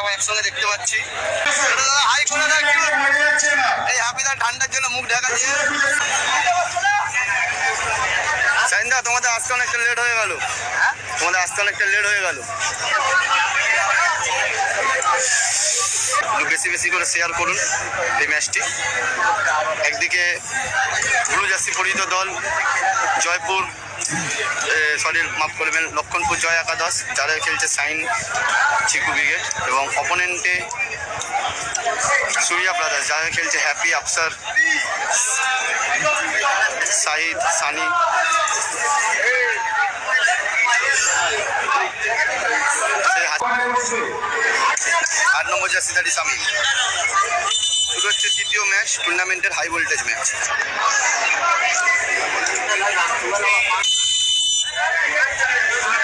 আবার একসঙ্গে দেখতে পাচ্ছি। হাই করে এই হাফিদার ঠান্ডার জন্য মুখ ঢাকা দিয়ে। সাইন্দা, তোমাদের আসতে অনেকটা লেট হয়ে গেল। তোমাদের আসতে অনেকটা লেট হয়ে গেল। বেশি বেশি করে শেয়ার করুন এই ম্যাচটি একদিকে ব্লু জার্সি পরিহিত দল, জয়পুর সরি মাফ করবেন লক্ষণপুর জয় একাদশ যারা খেলছে সাইন চিকু ব্রিগেড এবং অপোনেন্টে সূর্যা ব্রাদার্স যারা খেলছে হ্যাপি আফসার সাহিদ সানি। আট নম্বর জার্সি দাঁড়ি সামি শুরু হচ্ছে তৃতীয় ম্যাচ টুর্নামেন্টের হাই ভোল্টেজ ম্যাচ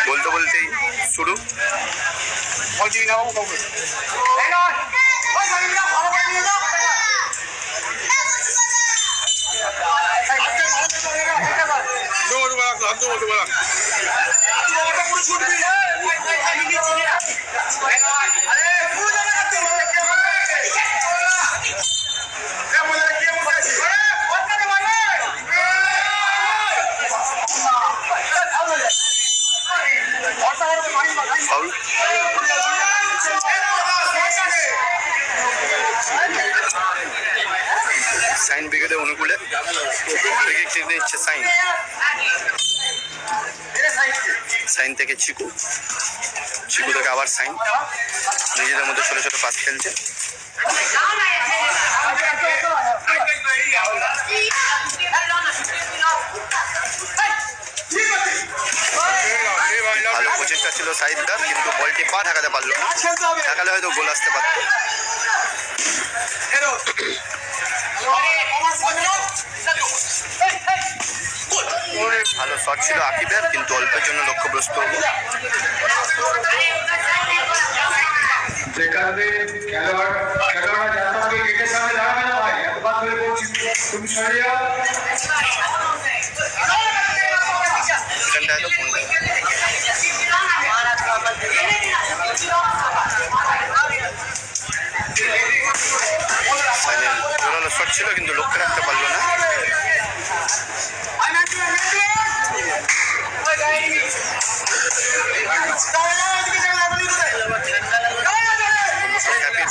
বলতে বলতেই শুরু ফাউল সাইন ব্রিগেডের অনুকূলে। উইকেট টেনে নিচ্ছে সাইন। সাইন থেকে চিকু। চিকু থেকে আবার সাইন। নিজেদের মধ্যে ছোট ছোট পাস খেলছে। প্রচেষ্টা ছিল সাইদদার কিন্তু বলটি পা ঢাকাতে পারল না। ঢাকালে হয়তো গোল আসতে পারতো। ভালো শট ছিল আকিবের কিন্তু অল্পের জন্য লক্ষ্যগ্রস্ত হলো যেখানে খেলোয়াড় খেলোয়াড়রা যাতে হবে গেটের সামনে দাঁড়াবে না ভাই একবার ধরে বলছি তুমি সরে জোরালো শট ছিল কিন্তু লক্ষ্য রাখতে পারল না।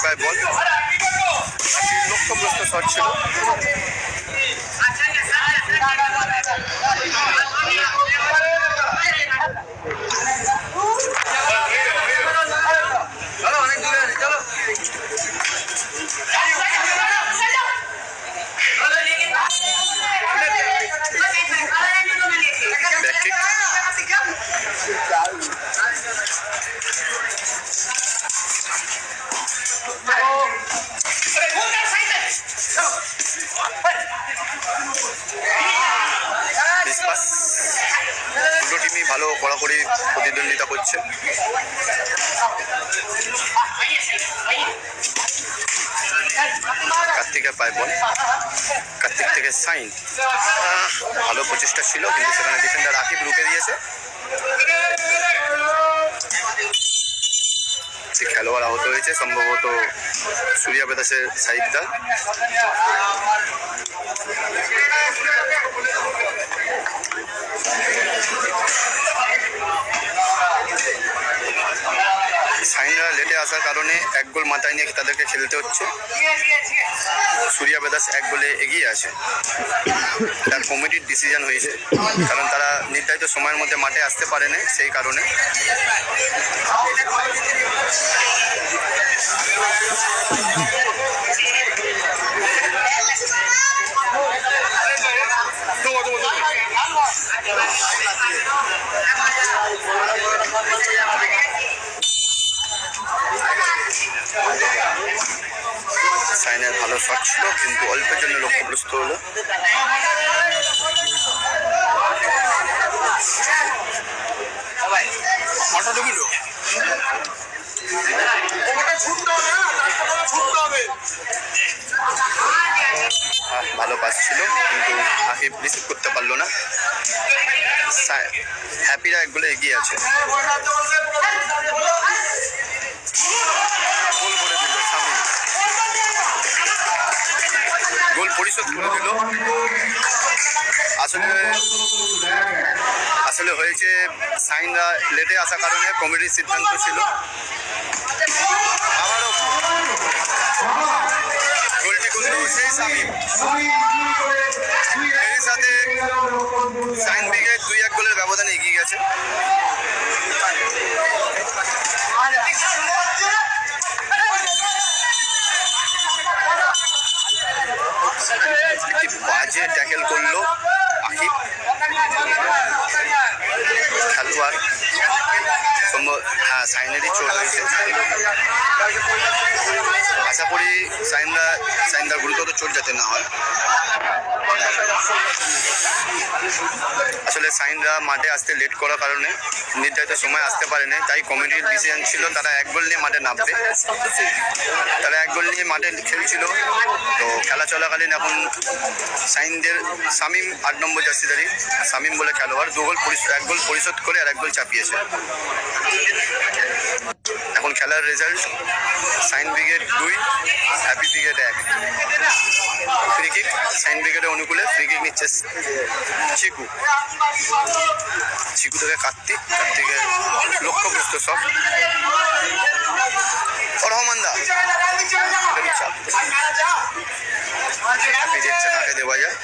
পায় বল লক্ষ্যগ্রস্ত শট ছিল। সে খেলোয়াড় আহত হয়েছে সম্ভবত সূর্যা বেদাসের সাইডটা সাইনরা লেটে আসার কারণে এক গোল মাথায় নিয়ে তাদেরকে খেলতে হচ্ছে। সূর্যা বেদাস এক গোলে এগিয়ে আছে। তার কমিটির ডিসিশন হয়েছে, কারণ তারা নির্ধারিত সময়ের মধ্যে মাঠে আসতে পারে না সেই কারণে। সাইনের ভালো শট ছিল কিন্তু অল্পের জন্য লক্ষ্যগ্রস্ত হলো। ভালো পাস ছিল কিন্তু আকিব রিসিভ করতে পারল না। হ্যাপিরা এক গোলে এগিয়ে আছে। পরিশোধ করে দিল। আসলে আসলে হয়েছে, সাইনরা লেটে আসার কারণে কমিটির সিদ্ধান্ত ছিল। আবারও গোলটি করল সেই সামিম। সাথে সাইন ব্রিগেড দুই এক গোলের ব্যবধানে এগিয়ে গেছে। একটি ট্যাকেল করল আকিব। খেলোয়াড় হ্যাঁ সাইনেরই চোট হয়েছে। আশা করি সাইনরা সাইনরা গুরুতর চোট যাতে না হয়। আসলে সাইনরা মাঠে আসতে লেট করার কারণে নির্ধারিত সময় আসতে পারেনি, তাই কমিটির ডিসিশন ছিল তারা এক গোল নিয়ে মাঠে নামবে তারা এক গোল নিয়ে মাঠে খেলছিল। তো খেলা চলাকালীন এখন সাইনদের সামিম আট নম্বর জার্সিদারি সামিম বলে খেলোয়াড়, দু গোল এক গোল পরিশোধ করে আর এক গোল চাপিয়েছে। এখন খেলার রেজাল্ট সাইন ব্রিগেড দুই হ্যাপি ব্রিগেড এক। ফ্রি কিক সাইন ব্রিগেডের অনুকূলে ফ্রি কিক নিচ্ছে চিকু চিকু থেকে কার্তিক, কার্তিকের লক্ষ্যগ্রস্ত সব। রহমান দা। দেওয়া যায়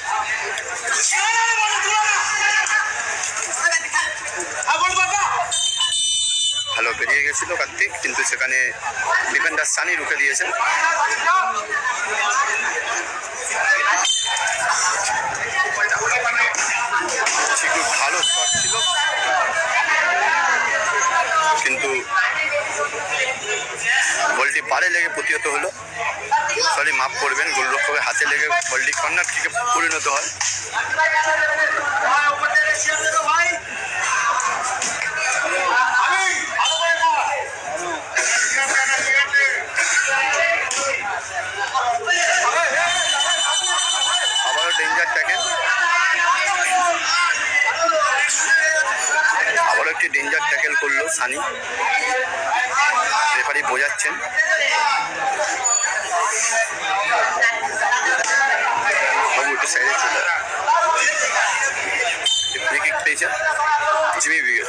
ভালো বেরিয়ে গেছিল কার্তিক, কিন্তু সেখানে ডিফেন্ডার সানি রুখে দিয়েছে চিকু ভালো শট ছিল। কিন্তু বলটি পারে লেগে প্রতিহত হলো। সরি মাফ করবেন, গোলরক্ষকের হাতে লেগে বলটি কর্নার কিকে পরিণত হয়। একটি ডেঞ্জার ট্যাকেল করল সানি। রেফারি বোঝাচ্ছেন। বাবু, একটু সাইডে চলে জিমি ব্রিগেড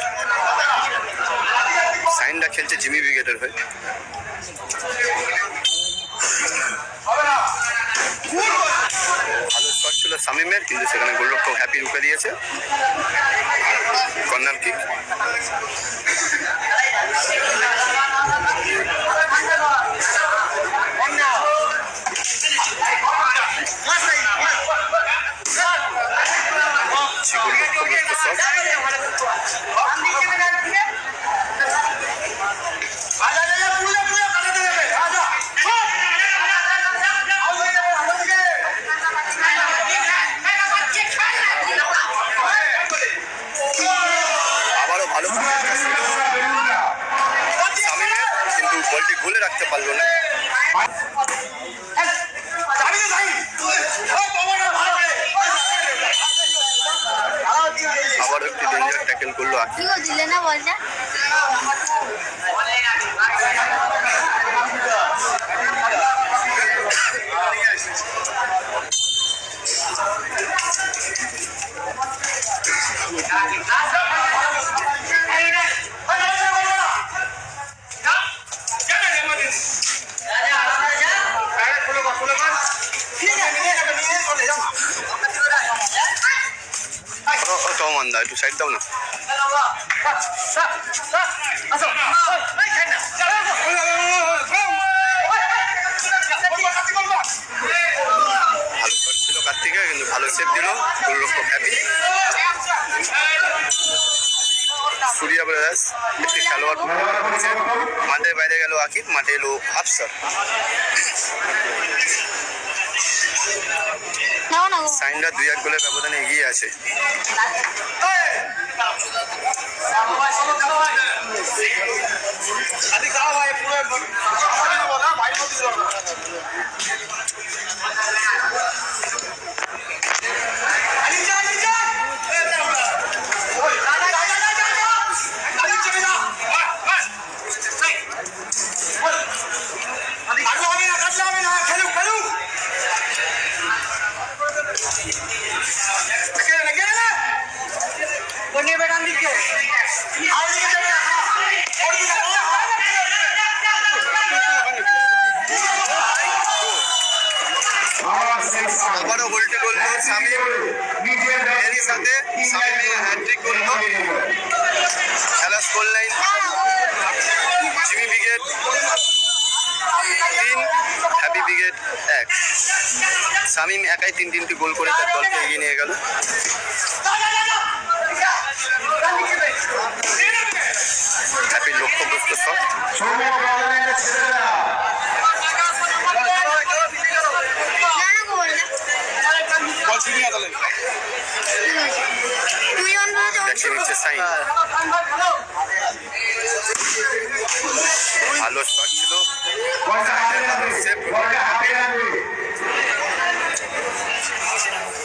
সাইনটা খেলছে জিমি ব্রিগেডের হয়ে। ছিল সামিমের কিন্তু সেখানে গোলরক্ষক হ্যাপি রুখে দিয়েছে। কর্নার কিক কি গো দিলে না বলটা ও ও, তমান দা একটু সাইড দাও না ভালো শট ছিল কার্তিকে কিন্তু ভালো সেভ দিল। গোলরক্ষক হ্যাপি সুরিয়া ব্রাদার্স একটি খেলোয়াড় মাঠের বাইরে গেল আকিব মাঠে এলো আফসার। সাইনরা দুই এক গোলের ব্যবধানে এগিয়ে আছে। খালি খাওয়া হয় পুরো সামিম একাই তিন তিনটি গোল করে তার দলকে এগিয়ে নিয়ে গেল। হ্যাপির লক্ষ্যগ্রস্ত শট। সৌম্য প্রধানের ছেলেরা দেখে নিচ্ছে সাইন। ভালো শট ছিল। বলটা হাতে রাখবে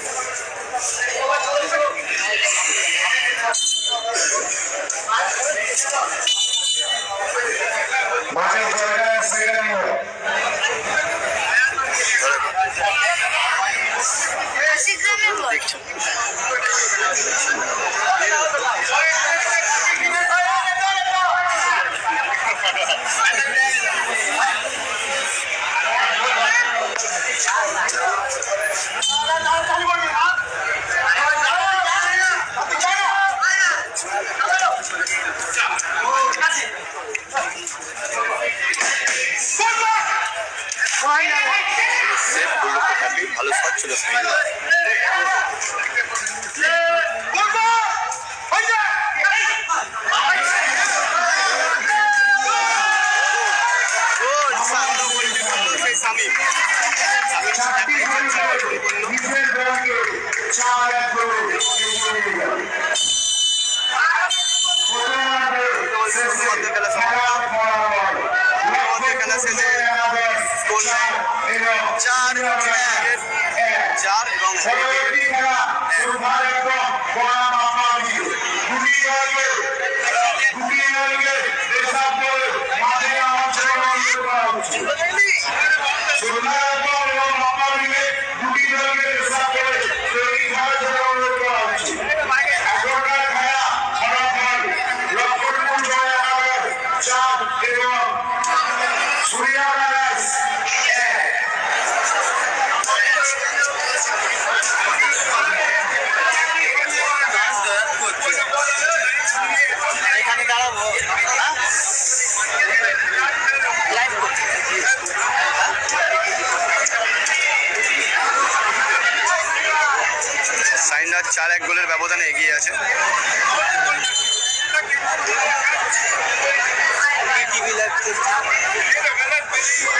চার এক গোলের ব্যবধানে এগিয়ে আছে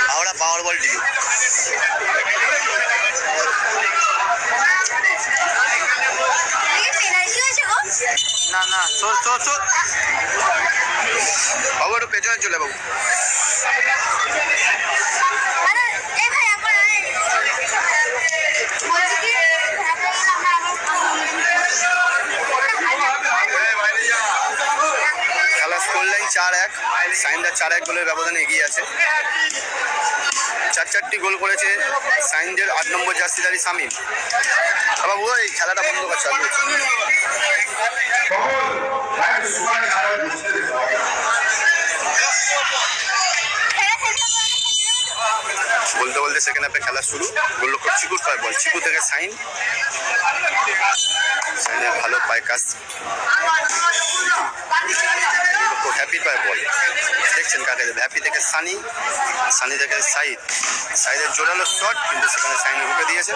হাওড়া পাওয়ার বল টিভি না না চোর চোর চোর বাবু, একটু পেছনে চলে বাবু এক সাইনদার চার এক গোলের ব্যবধানে এগিয়ে আছে। চার চারটি গোল করেছে সাইনদের আট নম্বর জার্সিদারি সামিম বাবু এই খেলাটা বন্ধ কর চালু হচ্ছে। কখন ভাই সুভার খেলা বুঝতে দিতে হবে বলতে বলতে সেকেন্ড হাফে খেলা শুরু। গোল লক্ষ্য চিকুর পায় বল, চিকু থেকে সাইন। সাইনের ভালো পায় কাজ লক্ষ্য হ্যাপি পায় বল দেখছেন কাকে দেবে হ্যাপি থেকে সানি সানি থেকে সাইদ সাইদের জোরালো শট কিন্তু সেখানে সাইনি ঢুকে দিয়েছে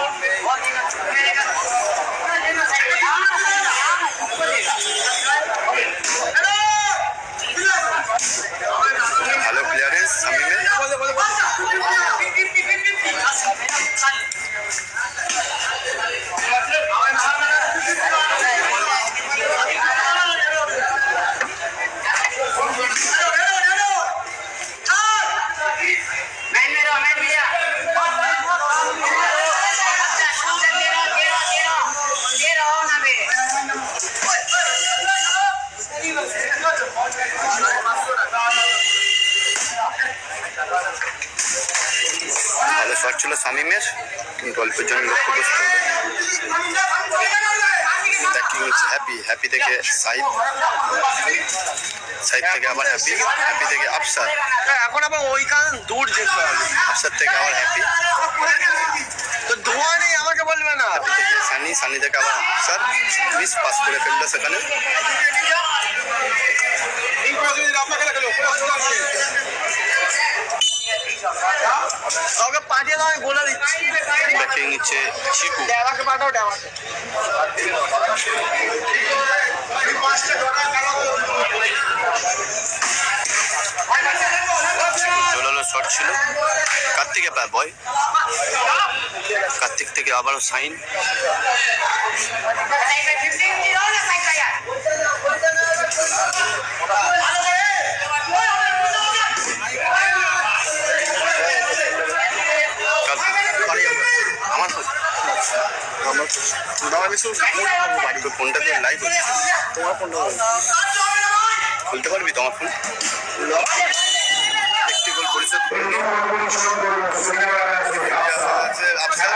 কিন্তু অল্পের জন্য লক্ষ্যগ্রস্ত হলো ব্যাটিং হ্যাপি হ্যাপি থেকে সাইদ সাইদ থেকে আবার হ্যাপি হ্যাপি থেকে আফসার এখন আবার ওইখান দূর যেতে হবে। আফসার থেকে আবার হ্যাপি তো ধোঁয়া নেই আমাকে বলবে না। সানি সানি থেকে আবার স্যার মিস পাস করে ফেলল সেখানে। কাউকে পাঠিয়ে দাও আমি বলে দিচ্ছি। ব্যাটিং নিচ্ছে চিকু ড্যাবাকে পাঠাও ড্যাবাকে জোরালো শট ছিল। কার্তিকে প্রায় বয় কার্তিক থেকে আবারও সাইন দাও আমি শুধু বাড়িতে ফোনটা দিয়ে লাইভ তোমার ফোনটা খুলতে পারবি তোমার ফোন একটি গোল পরিশোধ করে আফসার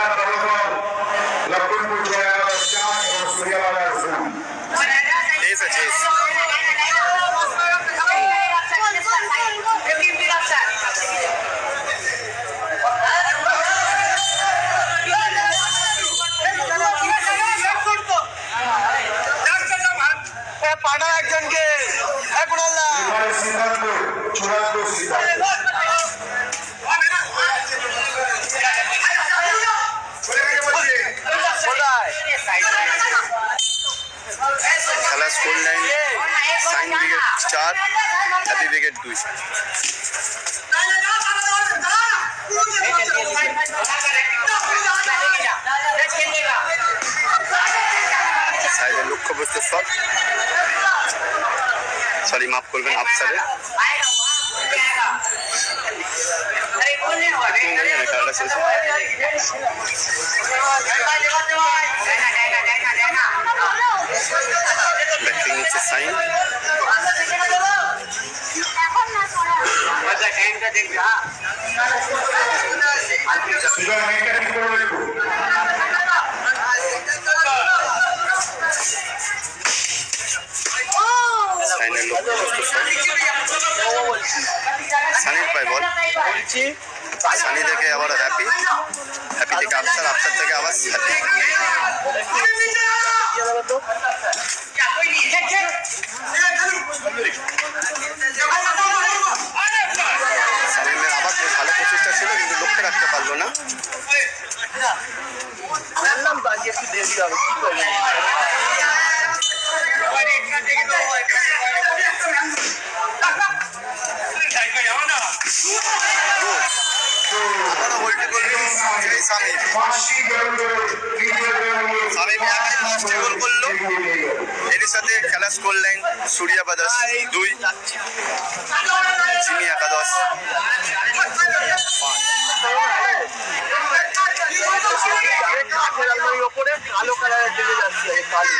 পাঠাও একজনকে। সিদ্ধান্ত চূড়ান্ত সিদ্ধান্ত। খেলা স্কোর লাইন সাইন ব্রিগেড চার হ্যাপি ব্রিগেড দুই সাইডের লক্ষ্যবস্তু শট সরি মাফ করবেন আফসারে ব্যাটিং নিচ্ছে সাইন সুতরাং বলছি সানি থেকে আবার হ্যাপি হ্যাপি থেকে আফসার আফসার থেকে আবার হ্যাপি আবার ভালো প্রচেষ্টা ছিল কিন্তু লক্ষ্যে রাখতে পারল না। বললাম একটু দেরি হবে কি করব? সামিম একাই পাঁচটি গোল করল এর সাথে খেলা স্কোর লাইন সূর্যা বাদাস দুই জিমি একাদশ ওপরে কালো কালারের দিকে যাচ্ছে কালো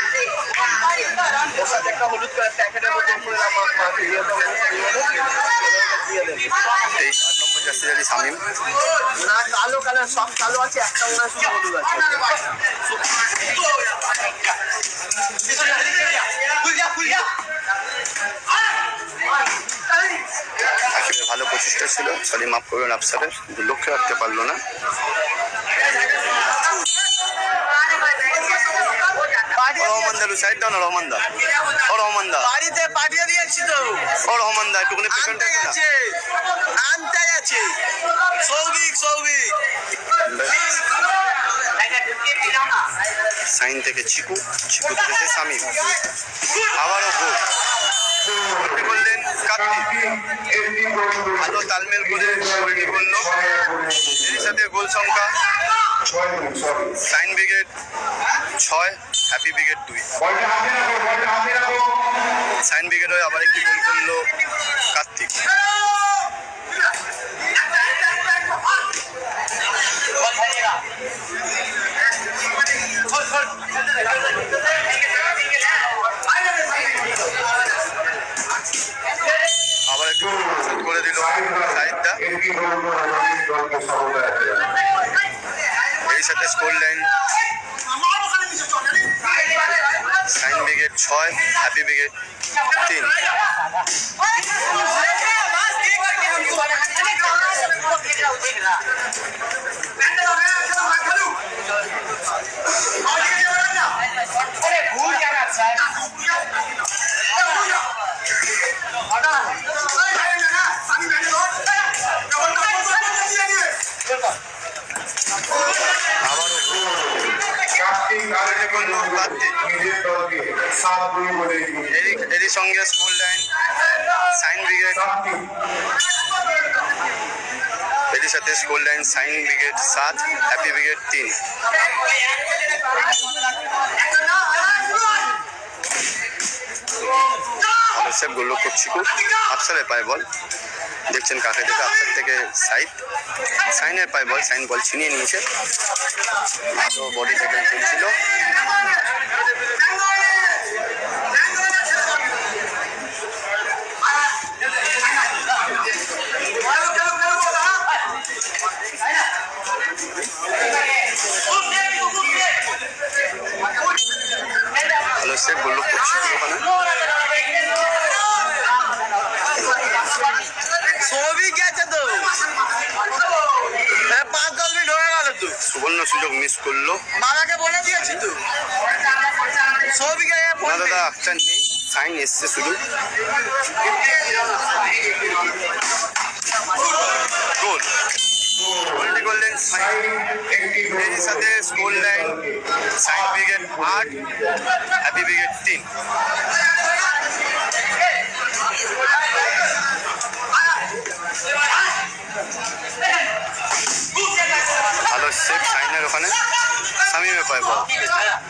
ওর সাথে একটা হলুদ কালার প্যাকেটের মধ্যে করে আমার মা দিয়ে দেবো দিয়ে দেবো এই আট নম্বর জার্সিধারী সামিম না কালো কালার সব কালো আছে একটা মনে হয় শুধু হলুদ আছে। ভালো প্রচেষ্টা ছিল সরি মাফ করবেন আফসারের লক্ষ্যে রাখতে পারল না ও রহমান দা সাইড দাও না রহমান দা ও রহমান দা বাড়িতে পাঠিয়ে দিয়েছি তো। ও রহমান দা একটুখানি পেছনটা গেছে। আনতে গেছে। সৌভিক সৌভিক। সাইন থেকে চিকু চিকু থেকে যে সামিম আবারও গোল গোলটি করলেন কার্তিক ভালো তালমেল করে গোলটি করল এর সাথে গোল সংখ্যা। সাইন ব্রিগেড ছয়। হ্যাপি ব্রিগেড দুই। সাইন ব্রিগেড হয়ে আবার একটি গোল করল কার্তিক। আবার একটু শোধ করে দিল এই সাথে স্কোর লাইন সাইন ব্রিগেড ছয় হ্যাপি ব্রিগেড তিন। আবারও এরই সঙ্গে স্কুল লাইন সাইন ব্রিগেড এরই সাথে স্কুল লাইন সাইন ব্রিগেড সাত হ্যাপি ব্রিগেড তিন। আফসার গোল্ড কুচিকু আফসারের পায় বল দেখছেন কাকে দেখে আফসার থেকে সাইড সাইনের পায় বল সাইন বল ছিনিয়ে নিয়েছে। তো বডি ট্যাকেল চলছিল ভালো সে গোল্ড কুচিকু ওখানে সবই গেছে তো এ, পাঁচ দশ মিনিট হয়ে গেল তো সুবর্ণ সুযোগ মিস করল। বাবাকে বলে দিয়েছি। তো। না দাদা আফসার নেই। সাইন এসছে শুধু। গোল। গোলটি করলেন এর সাথে স্কুল লাইন সাইন ব্রিগেড আট হ্যাপি তিন। সামিমে পায়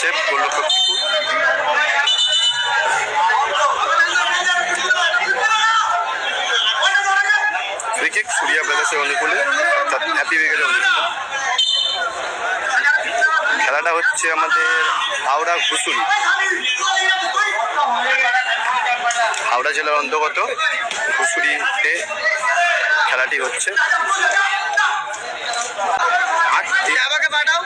সেফ গোলরক্ষক টিকু ক্রিকেট সুরিয়া ব্রাদার্সের অনুকূলে অর্থাৎ হ্যাপি ব্রিগেডের অনুকূলে। খেলাটা হচ্ছে আমাদের হাওড়া ঘুষুরি হাওড়া জেলার অন্তর্গত ঘুষুরিতে খেলাটি হচ্ছে। আটটি আমাকে পাঠাও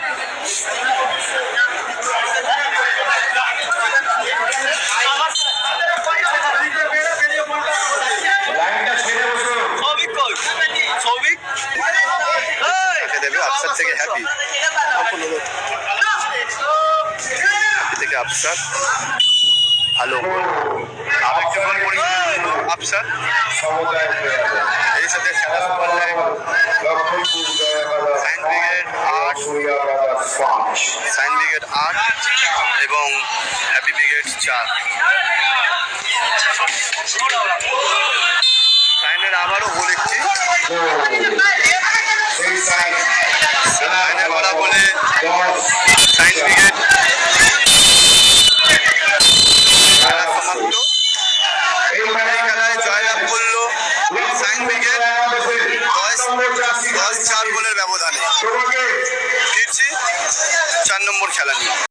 লাইনটা ছেড়ে বসো সবিক কই সবিক তাকে দেবে আফসার থেকে হ্যাপি হ্যাপি থেকে আফসার আরেকটা বল পরিচালনা আফসার? এর সাথে খেলা করলে লক্ষ্মীপুর দয়াবালা সাইন ব্রিগেড আট, সাইন ব্রিগেড এবং হ্যাপি ব্রিগেড চার। সাইনের আবারও গোল একটি সেই সাইন সাইনের করা